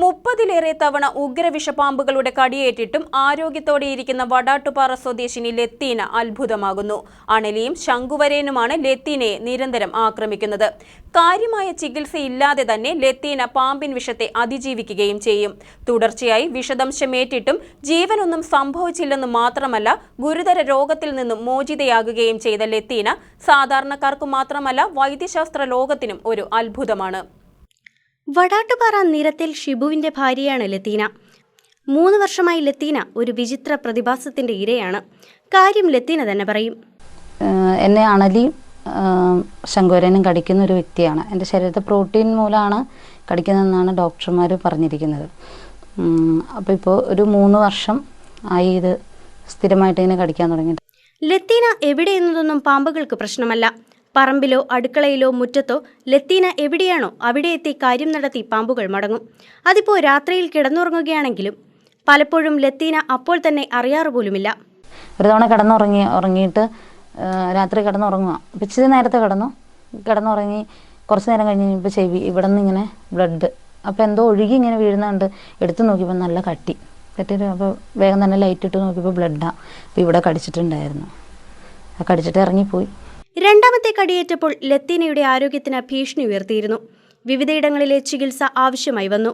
മുപ്പതിലേറെ തവണ ഉഗ്രവിഷപാമ്പുകളുടെ കടിയേറ്റിട്ടും ആരോഗ്യത്തോടെയിരിക്കുന്ന വടാട്ടുപാറ സ്വദേശിനി ലത്തീന അത്ഭുതമാകുന്നു. അണലിയും ശംഖുവരേനുമാണ് ലത്തീനയെ നിരന്തരം ആക്രമിക്കുന്നത്. കാര്യമായ ചികിത്സയില്ലാതെ തന്നെ ലത്തീന പാമ്പിൻ വിഷത്തെ അതിജീവിക്കുകയും ചെയ്യും. തുടർച്ചയായി വിഷദംശമേറ്റിട്ടും ജീവനൊന്നും സംഭവിച്ചില്ലെന്ന് മാത്രമല്ല ഗുരുതര രോഗത്തിൽ നിന്നും മോചിതയാകുകയും ചെയ്ത ലത്തീന സാധാരണക്കാർക്ക് മാത്രമല്ല വൈദ്യശാസ്ത്ര ലോകത്തിനും ഒരു അത്ഭുതമാണ്. വടാട്ടുപാറ നിരത്തിൽ ഷിബുവിന്റെ ഭാര്യയാണ് ലത്തീന. മൂന്ന് വർഷമായി ലത്തീന ഒരു വിചിത്ര പ്രതിഭാസത്തിന്റെ ഇരയാണ്. കാര്യം ലത്തീന തന്നെ പറയും. എന്നെ അണലി ശങ്കുവരനും കടിക്കുന്ന ഒരു വ്യക്തിയാണ്. എന്റെ ശരീരത്തെ പ്രോട്ടീൻ മൂലമാണ് കടിക്കുന്നതെന്നാണ് ഡോക്ടർമാർ പറഞ്ഞിരിക്കുന്നത്. അപ്പോൾ ഇപ്പോൾ ഒരു മൂന്ന് വർഷം ആയി ഇത് സ്ഥിരമായിട്ട് ഇങ്ങനെ കടിക്കാൻ തുടങ്ങിയിട്ട്. ലത്തീന എവിടെ എന്നതൊന്നും പാമ്പുകൾക്ക് പ്രശ്നമല്ല. പറമ്പിലോ അടുക്കളയിലോ മുറ്റത്തോ ലത്തീന എവിടെയാണോ അവിടെ എത്തി കാര്യം നടത്തി പാമ്പുകൾ മടങ്ങും. അതിപ്പോൾ രാത്രിയിൽ കിടന്നുറങ്ങുകയാണെങ്കിലും പലപ്പോഴും ലത്തീന അപ്പോൾ തന്നെ അറിയാറ് പോലുമില്ല. ഒരു തവണ കിടന്നുറങ്ങി ഉറങ്ങിയിട്ട് രാത്രി കിടന്നുറങ്ങുക. പിച്ചിരി നേരത്തെ കിടന്നു. കിടന്നുറങ്ങി കുറച്ച് നേരം കഴിഞ്ഞ് കഴിഞ്ഞപ്പോൾ ചെവി ഇവിടെ നിന്ന് ഇങ്ങനെ ബ്ലഡ് അപ്പോൾ എന്തോ ഒഴുകി ഇങ്ങനെ വീഴുന്നുണ്ട്. എടുത്തു നോക്കിയപ്പോൾ നല്ല കട്ടി. കട്ടിയിട്ട് അപ്പോൾ വേഗം തന്നെ ലൈറ്റ് ഇട്ട് നോക്കിയപ്പോൾ ബ്ലഡാണ് അപ്പോൾ ഇവിടെ കടിച്ചിട്ടുണ്ടായിരുന്നു. ആ കടിച്ചിട്ട് ഇറങ്ങിപ്പോയി. രണ്ടാമത്തെ കടിയേറ്റപ്പോൾ ലത്തീനയുടെ ആരോഗ്യത്തിന് ഭീഷണി ഉയർത്തിയിരുന്നു. വിവിധയിടങ്ങളിലെ ചികിത്സ ആവശ്യമായി വന്നു.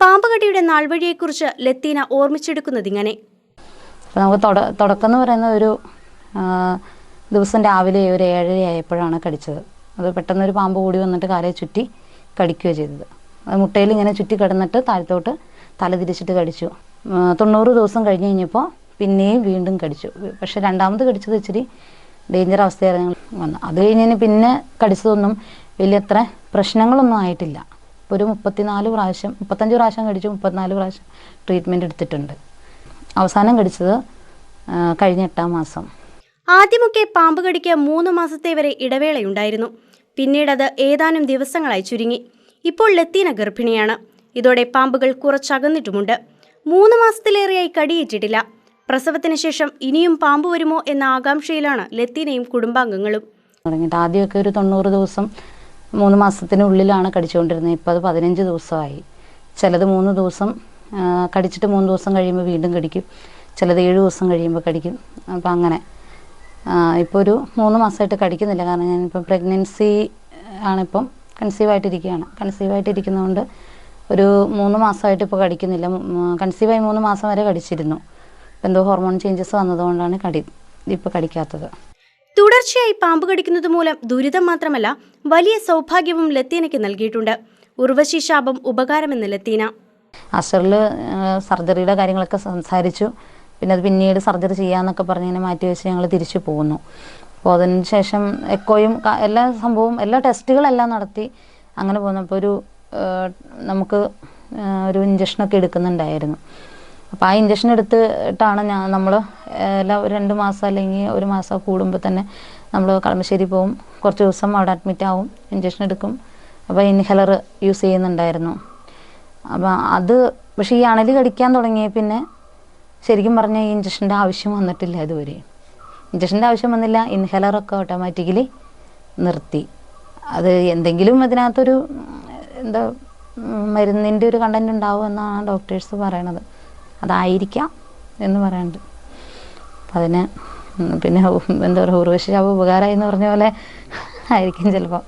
പാമ്പുകടിയുടെ നാൾവഴിയെക്കുറിച്ച് ലത്തീന ഓർമ്മിച്ചെടുക്കുന്നതിങ്ങനെ. ഇങ്ങനെ നമുക്ക് തുട തുടക്കം എന്ന് പറയുന്ന ഒരു ദിവസം രാവിലെ ഒരു ഏഴര ആയപ്പോഴാണ് കടിച്ചത്. അത് പെട്ടെന്നൊരു പാമ്പ് കൂടി വന്നിട്ട് കാലയെ ചുറ്റി കടിക്കുകയോ ചെയ്തത്. മുട്ടയിൽ ഇങ്ങനെ ചുറ്റി കിടന്നിട്ട് താഴത്തോട്ട് തല തിരിച്ചിട്ട് കടിച്ചു. തൊണ്ണൂറ് ദിവസം കഴിഞ്ഞ് കഴിഞ്ഞപ്പോൾ പിന്നെയും വീണ്ടും കടിച്ചു. പക്ഷേ രണ്ടാമത് കടിച്ചത് ഇച്ചിരി ഡേഞ്ചർ അവസ്ഥയായിരുന്നു വന്നു. അത് കഴിഞ്ഞതിന് പിന്നെ കടിച്ചതൊന്നും വലിയ അത്ര പ്രശ്നങ്ങളൊന്നും ആയിട്ടില്ല. ഇപ്പോൾ ഒരു മുപ്പത്തിനാല് പ്രാവശ്യം മുപ്പത്തഞ്ച് പ്രാവശ്യം കടിച്ചു മുപ്പത്തിനാല് പ്രാവശ്യം ട്രീറ്റ്മെന്റ് എടുത്തിട്ടുണ്ട്. അവസാനം കടിച്ചത് കഴിഞ്ഞ എട്ടാം മാസം. ആദ്യമൊക്കെ പാമ്പ് കടിക്ക് മൂന്ന് മാസത്തെ വരെ ഇടവേളയുണ്ടായിരുന്നു. പിന്നീടത് ഏതാനും ദിവസങ്ങളായി ചുരുങ്ങി. ഇപ്പോൾ ലത്തീന ഗർഭിണിയാണ്. ഇതോടെ പാമ്പുകൾ കുറച്ചകന്നിട്ടുമുണ്ട്. മൂന്ന് മാസത്തിലേറെയായി കടിയേറ്റിട്ടില്ല. പ്രസവത്തിന് ശേഷം ഇനിയും പാമ്പ് വരുമോ എന്ന ആകാംക്ഷയിലാണ് ലത്തീനയും കുടുംബാംഗങ്ങളും. തുടങ്ങിയിട്ട്. ആദ്യമൊക്കെ ഒരു തൊണ്ണൂറ് ദിവസം മൂന്ന് മാസത്തിനുള്ളിലാണ് കടിച്ചുകൊണ്ടിരുന്നത്. ഇപ്പോൾ അത് പതിനഞ്ച് ദിവസമായി. ചിലത് മൂന്ന് ദിവസം കടിച്ചിട്ട് മൂന്ന് ദിവസം കഴിയുമ്പോൾ വീണ്ടും കടിക്കും. ചിലത് ഏഴ് ദിവസം കഴിയുമ്പോൾ കടിക്കും. അപ്പോൾ അങ്ങനെ. ഇപ്പോൾ ഒരു മൂന്ന് മാസമായിട്ട് കടിക്കുന്നില്ല. കാരണം ഞാനിപ്പോൾ പ്രഗ്നൻസി ആണിപ്പം കൺസീവ് ആയിട്ടിരിക്കുകയാണ്. കൺസീവ് ആയിട്ടിരിക്കുന്നതുകൊണ്ട് ഒരു മൂന്ന് മാസമായിട്ട് ഇപ്പോൾ കടിക്കുന്നില്ല. കൺസീവായി മൂന്ന് മാസം വരെ കടിച്ചിരുന്നു. ഇപ്പോൾ എന്തോ ഹോർമോൺ ചേഞ്ചസ് വന്നതുകൊണ്ടാണ് കടി ഇപ്പോൾ കടിക്കാത്തത്. തുടർച്ചയായി പാമ്പ് കടിക്കുന്നത് മൂലം ദുരിതം മാത്രമല്ല വലിയ സൗഭാഗ്യവും ലത്തീനയ്ക്ക് നൽകിയിട്ടുണ്ട്. ഉർവശി ശാപം ഉപകാരമെന്ന് ലത്തീന. അസറിൽ സർജറിയുടെ കാര്യങ്ങളൊക്കെ സംസാരിച്ചു. പിന്നെ അത് പിന്നീട് സർജറി ചെയ്യാന്നൊക്കെ പറഞ്ഞ് ഇങ്ങനെ മാറ്റി വെച്ച് ഞങ്ങൾ തിരിച്ചു പോകുന്നു അപ്പോൾ അതിന് ശേഷം എക്കോയും എല്ലാ സംഭവവും എല്ലാ ടെസ്റ്റുകളെല്ലാം നടത്തി അങ്ങനെ പോന്നപ്പോൾ ഒരു നമുക്ക് ഒരു ഇഞ്ചക്ഷനൊക്കെ എടുക്കുന്നുണ്ടായിരുന്നു. അപ്പോൾ ആ ഇഞ്ചക്ഷൻ എടുത്തിട്ടാണ് ഞാൻ നമ്മൾ എല്ലാ രണ്ട് മാസം അല്ലെങ്കിൽ ഒരു മാസം കൂടുമ്പോൾ തന്നെ നമ്മൾ കളമശ്ശേരി പോവും. കുറച്ച് ദിവസം അവിടെ അഡ്മിറ്റ് ആവും ഇഞ്ചക്ഷൻ എടുക്കും. അപ്പോൾ ഇൻഹലർ യൂസ് ചെയ്യുന്നുണ്ടായിരുന്നു. അപ്പോൾ അത് പക്ഷേ ഈ അണലി കടിക്കാൻ തുടങ്ങിയ പിന്നെ ശരിക്കും പറഞ്ഞാൽ ഈ ഇഞ്ചക്ഷന്റെ ആവശ്യം വന്നിട്ടില്ല ഇതുവരെ. ഇഞ്ചക്ഷന്റെ ആവശ്യം വന്നില്ല ഇൻഹലറൊക്കെ ഓട്ടോമാറ്റിക്കലി നിർത്തി. അത് എന്തെങ്കിലും അതിനകത്തൊരു എന്താ മരുന്നിന്റെ ഒരു കണ്ടന്റ് ഉണ്ടാവും എന്നാണ് ഡോക്ടേഴ്സ് പറയണത്. അതായിരിക്കാം എന്ന് പറയുന്നുണ്ട് അതിന് പിന്നെ എന്താ പറയുക ഉർവശിശാപ ഉപകാരമായി എന്ന് പറഞ്ഞ പോലെ ആയിരിക്കും ചിലപ്പോൾ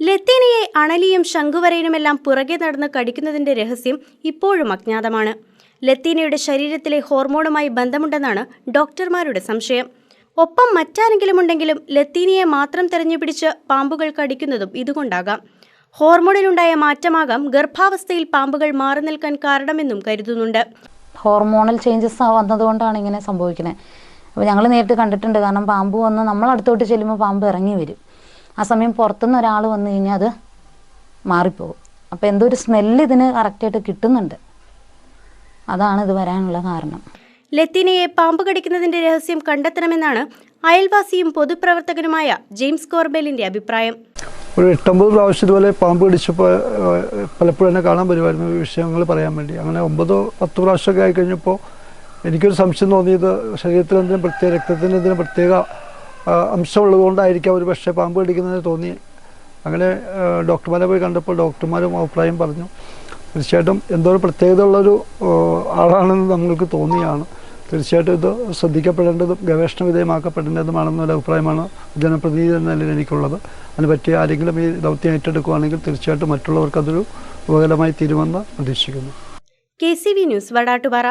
ലത്തീനയെ അണലിയും ശംഖുവരയിലുമെല്ലാം പുറകെ നടന്ന് കടിക്കുന്നതിന്റെ രഹസ്യം ഇപ്പോഴും അജ്ഞാതമാണ്. ലത്തീനയുടെ ശരീരത്തിലെ ഹോർമോണുമായി ബന്ധമുണ്ടെന്നാണ് ഡോക്ടർമാരുടെ സംശയം. ഒപ്പം മറ്റാരെങ്കിലും ഉണ്ടെങ്കിലും ലത്തീനയെ മാത്രം തെരഞ്ഞുപിടിച്ച് പാമ്പുകൾ കടിക്കുന്നതും ഇതുകൊണ്ടാകാം. ഹോർമോണിലുണ്ടായ മാറ്റമാകാം ഗർഭാവസ്ഥയിൽ പാമ്പുകൾ മാറി നിൽക്കാൻ കാരണമെന്നും കരുതുന്നുണ്ട്. ഹോർമോണൽ ചേഞ്ചസ് വന്നതുകൊണ്ടാണ് ഇങ്ങനെ സംഭവിക്കുന്നത് അപ്പോൾ ഞങ്ങൾ നേരിട്ട് കണ്ടിട്ടുണ്ട്. കാരണം പാമ്പ് വന്ന് നമ്മൾ അടുത്തോട്ട് ചെല്ലുമ്പോൾ പാമ്പ് ഇറങ്ങി വരും. ആ സമയം പുറത്തുനിന്ന് ഒരാൾ വന്നു കഴിഞ്ഞാൽ അത് മാറിപ്പോകും. അപ്പോൾ എന്തോ ഒരു സ്മെല്ല് ഇതിന് കറക്റ്റായിട്ട് കിട്ടുന്നുണ്ട്. അതാണ് ഇത് വരാനുള്ള കാരണം. ലത്തീനയെ പാമ്പ് കടിക്കുന്നതിന്റെ രഹസ്യം കണ്ടെത്തണമെന്നാണ് അയൽവാസിയും പൊതുപ്രവർത്തകനുമായ ജെയിംസ് കോർബെലിന്റെ അഭിപ്രായം. ഒരു എട്ടൊമ്പത് പ്രാവശ്യം ഇതുപോലെ പാമ്പ് കടിച്ചപ്പോൾ പലപ്പോഴും എന്നെ കാണാൻ വരുമായിരുന്നു ഈ വിഷയങ്ങൾ പറയാൻ വേണ്ടി. അങ്ങനെ ഒമ്പതോ പത്ത് പ്രാവശ്യമൊക്കെ ആയിക്കഴിഞ്ഞപ്പോൾ എനിക്കൊരു സംശയം തോന്നിയത് ശരീരത്തിൽ എന്തിനും പ്രത്യേക രക്തത്തിന് എന്തിനും പ്രത്യേക അംശമുള്ളതുകൊണ്ടായിരിക്കാം അംശമുള്ളത് കൊണ്ടായിരിക്കാം ഒരു പക്ഷേ പാമ്പ് കടിക്കുന്നതിന് തോന്നി. അങ്ങനെ ഡോക്ടർമാരെ പോയി കണ്ടപ്പോൾ ഡോക്ടർമാരും അഭിപ്രായം പറഞ്ഞു. തീർച്ചയായിട്ടും എന്തോ ഒരു പ്രത്യേകത ഉള്ളൊരു ഓ, ആളാണെന്ന് നമ്മൾക്ക് തോന്നിയാണ്. തീർച്ചയായിട്ടും ഇത് ശ്രദ്ധിക്കപ്പെടേണ്ടതും ഗവേഷണ വിധേയമാക്കപ്പെടേണ്ടതുമാണെന്നൊരു അഭിപ്രായമാണ് ജനപ്രതിനിധി എന്ന നിലയിൽ എനിക്കുള്ളത്. അതിന് പറ്റിയ ആരെങ്കിലും ഈ ദൗത്യം ഏറ്റെടുക്കുകയാണെങ്കിൽ തീർച്ചയായിട്ടും മറ്റുള്ളവർക്ക് അതൊരു ഉപകരമായി തീരുമെന്ന് പ്രതീക്ഷിക്കുന്നു. K C V news Vadattupara.